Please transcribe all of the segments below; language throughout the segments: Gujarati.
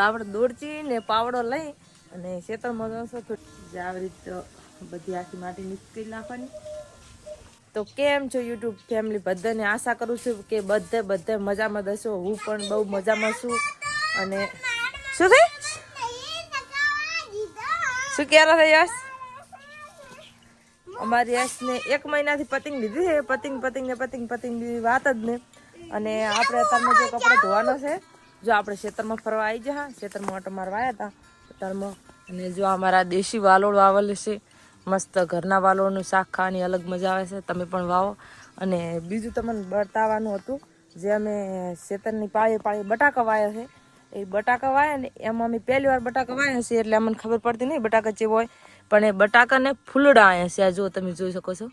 તો આપણે દોડચી ને પાવડો લઈ અને ખેતરમાં જશો તો આવી રીતે બધી આખી માટી નીકળી નાખવાની. તો કેમ છો યુટ્યુબ ફેમિલી? બધાને આશા કરું છું કે બધે બધે મજામાં દશો હું પણ બહુ મજામાં છું. અને શું થઈ શું કહેલા થઈ યશ અમારી યશને એક મહિનાથી પતિંગ લીધી છે. પતિંગ પતિંગ ને પતિંગ પતિંગ વાત જ ને અને આપણે અત્યારમાં જે કપડાં ધોવાનો છે જો આપણે ખેતરમાં ફરવા આવી ગયા ખેતરમાં ઓટો મારવા આવ્યા હતા ખેતરમાં અને જો અમારા દેશી વાલોળ વાવેલ છે, મસ્ત ઘરના વાલોળનું શાક ખાવાની અલગ મજા આવે છે, તમે પણ વાવો. અને બીજું તમને બતાવવાનું હતું, જે અમે ખેતરની પાળે પાળે બટાકા વાયા છે, એ બટાકા વાયા ને એમાં અમે પહેલી વાર બટાકા વાયા છે એટલે અમને ખબર પડતી નહીં બટાકા ચેવો હોય. પણ એ બટાકાને ફૂલડા આવ્યા છે, આ જો તમે જોઈ શકો છો.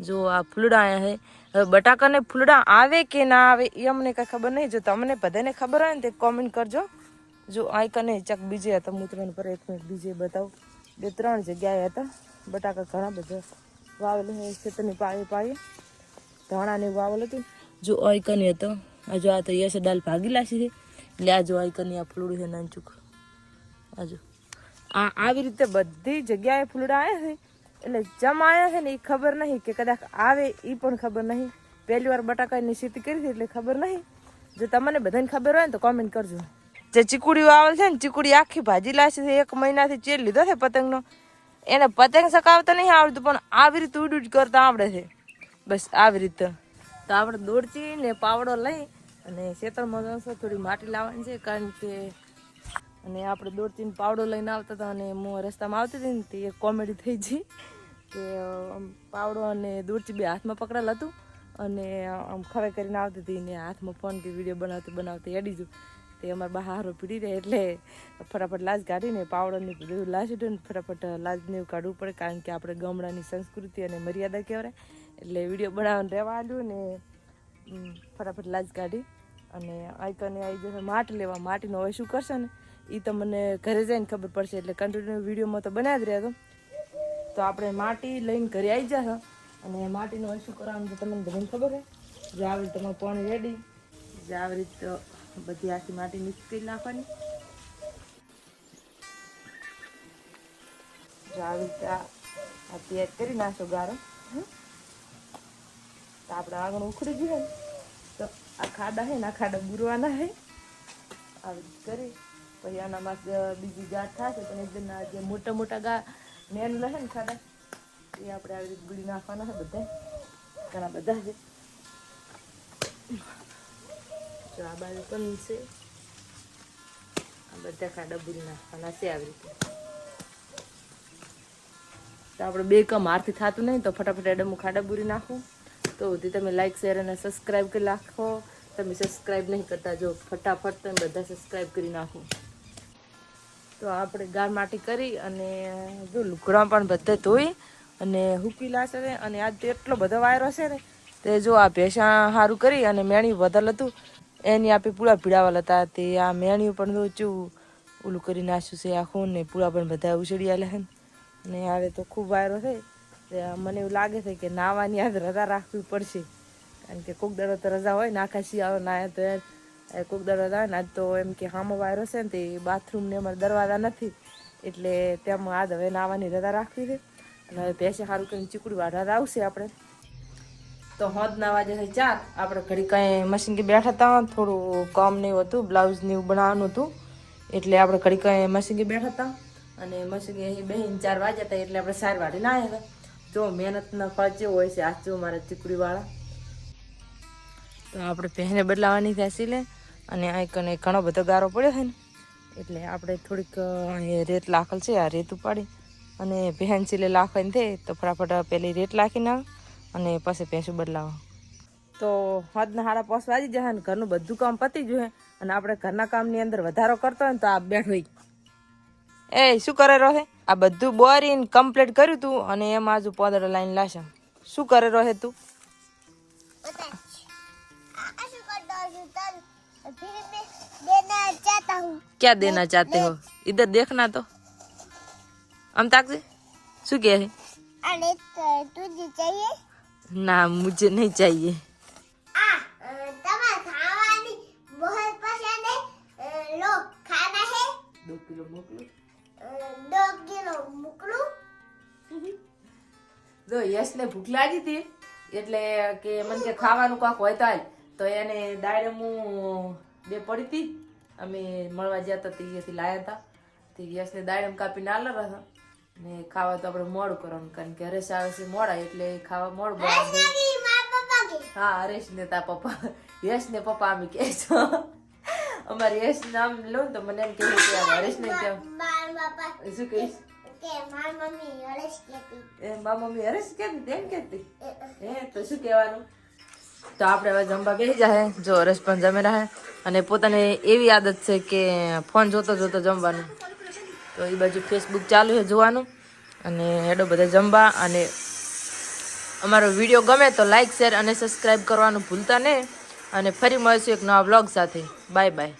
જો આ ફૂલડા આવ્યા છે બટાકાને ફૂલડા આવે કે ના આવે એ અમને કઈ ખબર નહીં. જો તમને બધાને ખબર હોય ને તે કોમેન્ટ કરજો. જો આ ચક બીજે હતા હું પર એક મિનિટ બીજે બતાવું. બે ત્રણ જગ્યાએ હતા. બટાકા ઘણા બધા વાવેલું છે, ખેતરની પાળી પાળી. ધાણાને વાવેલું હતું. જો આઈકની હતો. આ જો આ તો યશ દાલ ભાગી લાસી છે. એટલે આ જો આઈકની આ ફૂલડું છે નાનચુક. આ જો. આ આવી રીતે બધી જગ્યાએ ફૂલડા આવ્યા છે. એટલે જમાયા છે ને એ ખબર નહીં કે કદાચ આવે એ પણ ખબર નહીં. પહેલી વાર બટાકાની ખેતી કરી હતી એટલે ખબર નહીં. જો તમને બધાને ખબર હોય ને તો કોમેન્ટ કરજો. જે ચીકુડી આવેલ છે ને, ચીકુડી આખી ભાજી લાશે છે. એક મહિનાથી ચેર લીધો છે પતંગનો. એને પતંગ સકાવતા નહીં આવડતું, પણ આવી રીતે ઉડ ઉડ કરતા આવડે છે. બસ આવી રીતે. તો આપણે દોડચી ને પાવડો લઈ અને ખેતરમાં થોડી માટી લાવવાની છે, કારણ કે અને આપણે દોડતીને પાવડો લઈને આવતા હતા અને હું રસ્તામાં આવતી હતી ને તે એક કોમેડી થઈ ગઈ કે પાવડો અને દોરચી બે હાથમાં પકડેલ હતું અને આમ ખવે કરીને આવતી હતી ને હાથમાં ફોન કે વીડિયો બનાવતી બનાવતી એડી જુ. તે અમારે બહારો પીડી રહે એટલે ફટાફટ લાજ કાઢીને પાવડોને બધું લાસી ને ફટાફટ લાજને એવું કાઢવું પડે કારણ કે આપણે ગામડાની સંસ્કૃતિ અને મર્યાદા કહેવાય. એટલે વીડિયો બનાવવાનું રહેવા આવ્યું ને ફટાફટ લાજ કાઢી અને આઈકને આવી જશે, માટ લેવા, માટીનો હવે શું કરશે ને? એ તમને ઘરે જઈને ખબર પડશે, એટલે કન્ટિન્યુ વિડીયોમાં તો બનાવી રહ્યા તો તો આપણે માટી લઈને ઘરે આવી જશે અને માટીનો અંશું કરવાનું તો તમને બધાને ખબર હે જો આવી રીતે તમારું પાણી રેડી જે આવી રીતે બધી આખી માટી મિક્સ કરી નાખવાની. જો આવી રીતે આ તૈયાર કરી નાખો ગારો. તો આપણે આગળ ઉખડી ગયું તો આ ખાડા હે ને, આ ખાડા બુરવાના હે આવી રીતે કરી. પછી આનામાં બીજી ગાંઠ થશે પણ એકદમ જે મોટા મોટા ગા, મેન રહે ને ખાડા, એ આપણે આવી રીતે ગુડી નાખવાના છે બધા. ઘણા બધા છે. જો આ બાજુ પણ છે. આ બધા ખાડા બુરી નાખવાના છે આવી રીતે. તો આપણે બે કમ હારથી થતું નહીં તો ફટાફટ એડમ ખાડા બુરી નાખું. તો તમે લાઈક શેર અને સબસ્ક્રાઈબ કરી નાખો. તમે સબસ્ક્રાઈબ નહીં કરતા જો ફટાફટ તમે બધા સબસ્ક્રાઈબ કરી નાખો. તો આપણે ગાર માટી કરી અને જો લુગડા પણ બધે ધોઈ અને હુકી લાશે ને, અને આજ તો એટલો બધો વાયરો છે ને, તે જો આ ભેંસા સારું કરી અને મેણી વધલ હતું એની આપણે પૂળા પીડાવાલ હતા તે આ મેણિયું પણ જો ઓલું કરી નાખ્યું છે આખું ને પૂળા પણ બધા ઉછળી આલે છે ને. હવે તો ખૂબ વાયરો થાય મને એવું લાગે છે કે નાવાની યાદ રજા રાખવી પડશે. કારણ કે કોક દરો તો રજા હોય ને, આખા શિયાળો ના તો એ કોક દરો રજા ને આજ તો એમ કે હામો વાયરો છે ને તે બાથરૂમ ને અમારે દરવાજા નથી. એટલે તેમ આજ હવે નાવાની રજા રાખવી છે. અને હવે ભેંસે સારું કરીને ચીકડી વાઢા આવશે આપણે. તો હોદ ના વાજે છે ચાર. આપણે ઘડી કાંઈ મશીન કે બેઠા હતા થોડું કામ ને એવું હતું બ્લાઉઝ ને એવું બનાવવાનું હતું. એટલે આપણે ઘડી કાંઈ મશીન કે બેઠા હતા અને મશીન અહીં બેહીને ચાર વાગ્યા હતા એટલે આપણે સાર વાળી ના આવ્યા જો મહેનતના ફળ જેવો હોય છે આ જો મારા ચીકડી વાળા તો આપણે પહેને બદલાવાની થયા લે અને આ કને ઘણો બધો ગારો પડ્યો છે ને, એટલે આપણે થોડીક રેત લાખલ છે, આ રેત ઉપાડી. અને પહેન સિલે લાખવાની થઈ, તો ફટાફટ પેલી રેત લાખી નાખ અને પછી ભેંસું બદલાવો. તો હદના હારા પોસ વાજી જશે ને, ઘરનું બધું કામ પતી જોઈએ અને આપણે ઘરના કામની અંદર વધારો કરતો હોય ને, તો આ બેઠો. એ, શું કરે રહે આ બધું બોરીને કમ્પ્લીટ કર્યું તું અને એમાં આજુ પોદડો લાઈન લાશે. શું કરે રહે તું? फिर मैं देना चाहता हूँ क्या देना चाहते हो इधर देखना तो अमताक जी શું કહે છે અરે તુજે चाहिए ના, મુજે નહીં चाहिए આ તમાર ખાવાની યશને ભૂખ લાગી હતી, એટલે કે મને ખાવાનું કાંક હોય તો તો એને દાડે હું બે પડી હતી. અમે મળવા ગયા હતા ત્યાંથી લાયા હતા. તે યશને દાડમ કાપીને આલો હતા. ને ખાવા તો આપણે મોડું કરવાનું કારણ કે હરેશ આવે છે મોડા એટલે ખાવા મોડું બનાવે હા હરેશ ને તા પપ્પા. યશ ને પપ્પા અમે કહે છો. અમારે યશ નામ લો તો મને એમ કે હરેશ ને કેમ? શું કહીશ? મમ્મી હરેશ કેતી. એ મારા મમ્મી હરેશ કેતી તેમ કેતી? હે તો શું કહેવાનું? તો આપણે હવે જમવા બેસી જાય જો રસ પણ જમે રહે અને પોતાને એવી આદત છે કે ફોન જોતો જોતો જમવાનું. તો એ બાજુ ફેસબુક ચાલુ છે જોવાનું. અને હેડો બધા જમવા અને અમારો વીડિયો ગમે તો લાઈક શેર અને સબસ્ક્રાઈબ કરવાનું ભૂલતા નહીં. અને ફરી મળીશું એક નવા બ્લોગ સાથે. Bye bye